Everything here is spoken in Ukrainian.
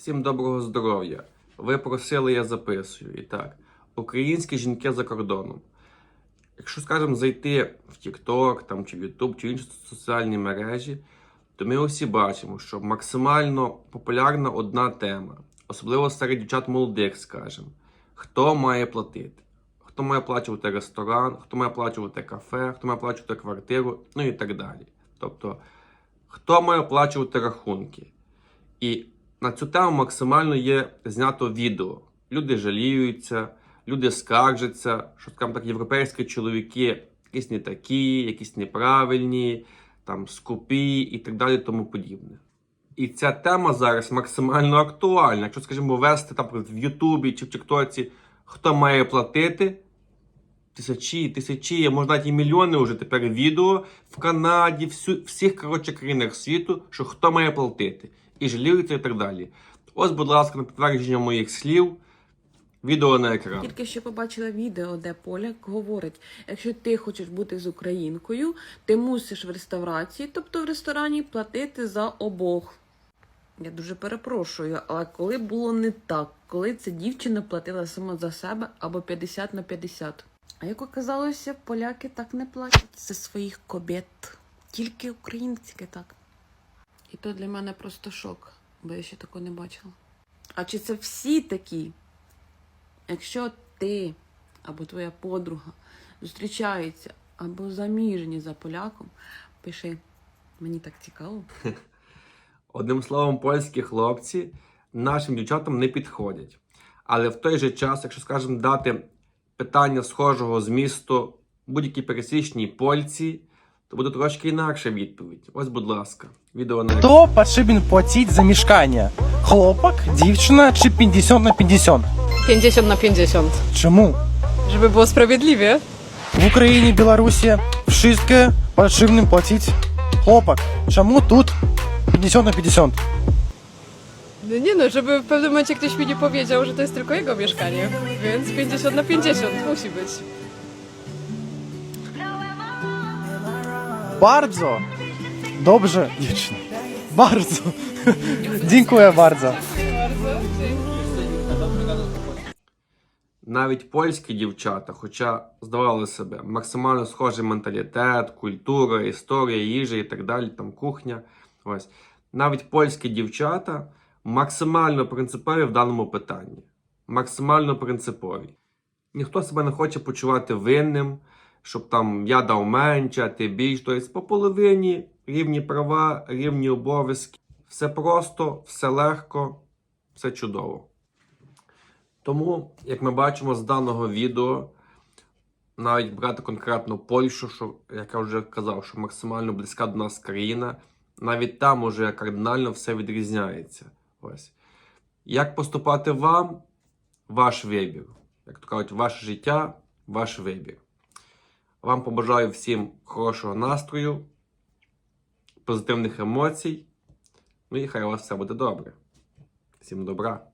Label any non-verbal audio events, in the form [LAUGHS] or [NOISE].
Всім доброго здоров'я. Ви просили, я записую. І так, українські жінки за кордоном. Якщо, скажімо, зайти в TikTok там, чи в YouTube, чи інші соціальні мережі, то ми усі бачимо, що максимально популярна одна тема, особливо серед дівчат молодих, скажімо. Хто має платити? Хто має оплачувати ресторан, хто має оплачувати кафе, хто має оплачувати квартиру, ну і так далі. Тобто, хто має оплачувати рахунки? І на цю тему максимально є знято відео. Люди жаліються, люди скаржаться, що скажімо так, європейські чоловіки якісь не такі, якісь неправильні, там скупі і так далі, тому подібне. І ця тема зараз максимально актуальна. Якщо, скажімо, вести там в Ютубі чи в Тіктоці, хто має платити, тисячі, тисячі, а можна навіть і мільйони вже тепер відео в Канаді, всю, всіх коротше країнах світу, що хто має платити. І жаліються і так далі. Ось, будь ласка, на підтвердження моїх слів, відео на екран. Тільки що побачила відео, де поляк говорить: якщо ти хочеш бути з українкою, ти мусиш в реставрації, тобто в ресторані, платити за обох. Я дуже перепрошую, але коли було не так, коли ця дівчина платила сама за себе або 50 на 50. А як оказалося, поляки так не платять за своїх кобєт. Тільки українське так. І то для мене просто шок, бо я ще такого не бачила. А чи це всі такі? Якщо ти або твоя подруга зустрічаються або заміжні за поляком, пиши. Мені так цікаво. [LAUGHS] Одним словом, польські хлопці нашим дівчатам не підходять. Але в той же час, якщо, скажімо, дати питання схожого змісту будь-якій пересічній польці, то буде трошки інакша відповідь. Ось, будь ласка, відео на. Хто потрібен платити за мешкання? Хлопак, дівчина чи 50 на 50? 50 на 50. Чому? Żeby było sprawiedliwie. В Україні, Білорусі wszystkie потрібно платити хлопак. Чому тут 50 на 50? No nie no, żeby w pewnym momencie ktoś mi nie powiedział, że to jest tylko jego mieszkanie. Więc 50 na 50 musi być. Bardzo dobrze, дівчина. Bardzo. Дякую bardzo. Навіть польські дівчата, хоча здавали себе максимально схожий менталітет, культура, історія, їжа і так далі, там кухня. Ось навіть польські дівчата максимально принципові в даному питанні. Максимально принципові. Ніхто себе не хоче почувати винним, щоб там я дав менше, ти більш. Тобто по половині рівні права, рівні обов'язки. Все просто, все легко, все чудово. Тому, як ми бачимо з даного відео, навіть брати конкретно Польщу, що, як я вже казав, що максимально близька до нас країна, навіть там уже кардинально все відрізняється. Ось. Як поступати вам? Ваш вибір. Як то кажуть, ваше життя, ваш вибір. Вам побажаю всім хорошого настрою, позитивних емоцій. Ну і хай у вас все буде добре. Всім добра!